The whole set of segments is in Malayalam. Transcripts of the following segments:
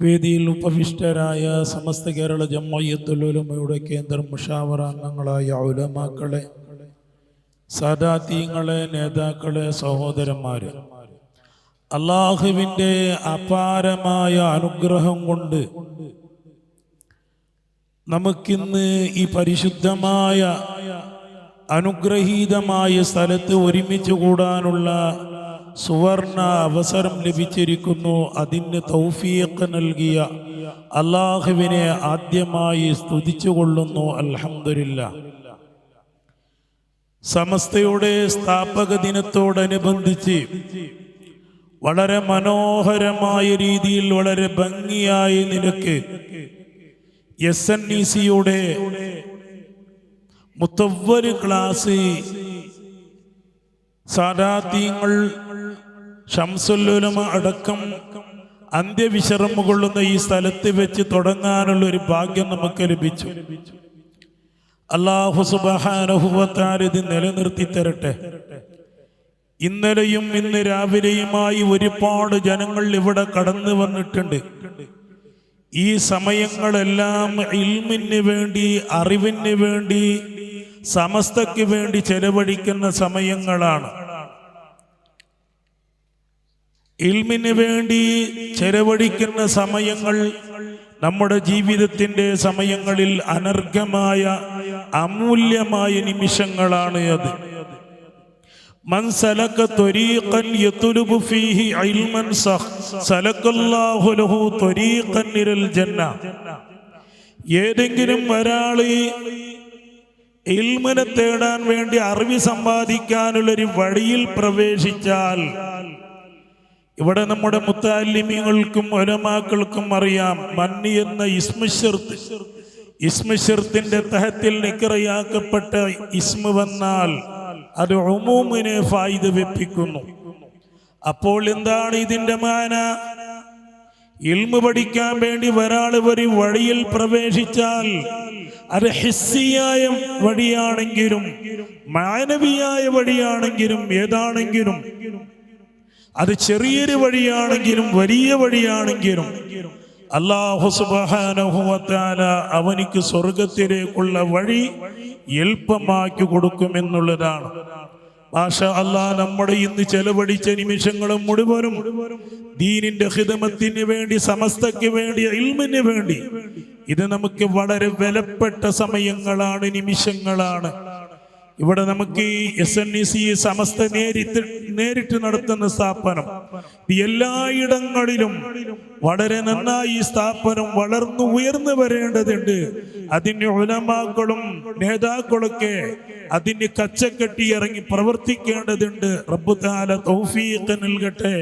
വേദിയിൽ ഉപവിഷ്ടരായ സമസ്ത കേരള ജമ്മയ്യത്തുലുലമയുടെ കേന്ദ്ര മുഷാവറ അംഗങ്ങളായ ഉലമാക്കളെ സാദാത്യങ്ങളെ നേതാക്കളെ സഹോദരന്മാര് അള്ളാഹുവിന്റെ അപാരമായ അനുഗ്രഹം കൊണ്ട് നമുക്കിന്ന് ഈ പരിശുദ്ധമായ അനുഗ്രഹീതമായ സ്ഥലത്ത് ഒരുമിച്ച് കൂടാനുള്ള സുവർണ അവസരം ലഭിച്ചിരിക്കുന്നു. അതിന് തൗഫീഖ് നൽകിയ അള്ളാഹുവിനെ ആദ്യമായി സ്തുതിച്ചുകൊള്ളുന്നു. കൊള്ളുന്നു അൽഹംദുലില്ല. സമസ്തയുടെ സ്ഥാപക ദിനത്തോടനുബന്ധിച്ച് വളരെ മനോഹരമായ രീതിയിൽ വളരെ ഭംഗിയായ നിലയ്ക്ക് എസ് എൻ ഇ സിയുടെ മുത്തവ്വര് ക്ലാസ് സാദാത്യങ്ങൾ ഷംസുല്ലുലമ അടക്കം അന്ത്യവിശ്രമം കൊള്ളുന്ന ഈ സ്ഥലത്ത് വെച്ച് തുടങ്ങാനുള്ള ഒരു ഭാഗ്യം നമുക്ക് ലഭിച്ചു. അള്ളാഹു സുബാനുഭവത്താൽ ഇത് നിലനിർത്തി തരട്ടെ. ഇന്നലെയും ഇന്ന് രാവിലെയുമായി ഒരുപാട് ജനങ്ങൾ ഇവിടെ കടന്നു വന്നിട്ടുണ്ട്. ഈ സമയങ്ങളെല്ലാം ഇൽമിന് വേണ്ടി അറിവിന് വേണ്ടി സമസ്തയ്ക്ക് വേണ്ടി ചെലവഴിക്കുന്ന സമയങ്ങളാണ്. ഇൽമിന് വേണ്ടി ചെലവഴിക്കുന്ന സമയങ്ങൾ നമ്മുടെ ജീവിതത്തിന്റെ സമയങ്ങളിൽ അനർഘമായ അമൂല്യമായ നിമിഷങ്ങളാണ് അത്. ഫീഹി ഇൽമൻ ലഹു ജന്ന. ഏതെങ്കിലും ഒരാൾ ഇൽമനെ തേടാൻ വേണ്ടി അറിവ് സമ്പാദിക്കാനുള്ളൊരു വഴിയിൽ പ്രവേശിച്ചാൽ ഇവിടെ നമ്മുടെ മുത്താലിമ്യങ്ങൾക്കും ഒലമാക്കൾക്കും അറിയാം മന്നി എന്ന ഇസ്മിഷിർത്ത് ഇസ്മിഷിർത്തിന്റെ തഹത്തിൽ നിക്കറയാക്കപ്പെട്ട ഇസ്മ വന്നാൽ അത് ഒമൂമിനെ ഫായിദ വെപ്പിക്കുന്നു. അപ്പോൾ എന്താണ് ഇതിന്റെ മാന? ഇൽമു പഠിക്കാൻ വേണ്ടി ഒരാൾ ഒരു വഴിയിൽ പ്രവേശിച്ചാൽ അത് ഹിസ്സിയായ വഴിയാണെങ്കിലും മാനവിയായ വഴിയാണെങ്കിലും ഏതാണെങ്കിലും അത് ചെറിയൊരു വഴിയാണെങ്കിലും വലിയ വഴിയാണെങ്കിലും അള്ളാഹു സുബാനുഹുവത്താല അവനിക്ക് സ്വർഗത്തിലേക്കുള്ള വഴി എളുപ്പമാക്കി കൊടുക്കുമെന്നുള്ളതാണ്. ഭാഷ അല്ലാ നമ്മുടെ ഇന്ന് ചെലവഴിച്ച നിമിഷങ്ങളും മുഴുവനും ദീനിന്റെ ഹിതമത്തിന് വേണ്ടി സമസ്തയ്ക്ക് വേണ്ടി ഇൽമിന് വേണ്ടി ഇത് നമുക്ക് വളരെ വിലപ്പെട്ട സമയങ്ങളാണ് നിമിഷങ്ങളാണ്. ഇവിടെ നമുക്ക് ഈ S N E C Samastha നേരിട്ട് നേരിട്ട് നടത്തുന്ന സ്ഥാപനം. എല്ലായിടങ്ങളിലും വളരെ നന്നായി ഈ സ്ഥാപനം വളർന്നു ഉയർന്നു വരേണ്ടതുണ്ട്. അതിന് ഉലമാക്കളും നേതാക്കളൊക്കെ അതിന് കച്ചക്കെട്ടി ഇറങ്ങി പ്രവർത്തിക്കേണ്ടതുണ്ട്. റബ്ബുദാല തൗഫീഖ് നൽകട്ടെ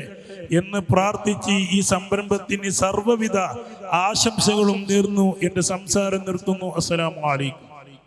എന്ന് പ്രാർത്ഥിച്ച് ഈ സംരംഭത്തിന് സർവവിധ ആശംസകളും നേർന്നു. എന്റെ സംസാരം നിർത്തുന്നു. അസ്സലാമു അലൈക്കും.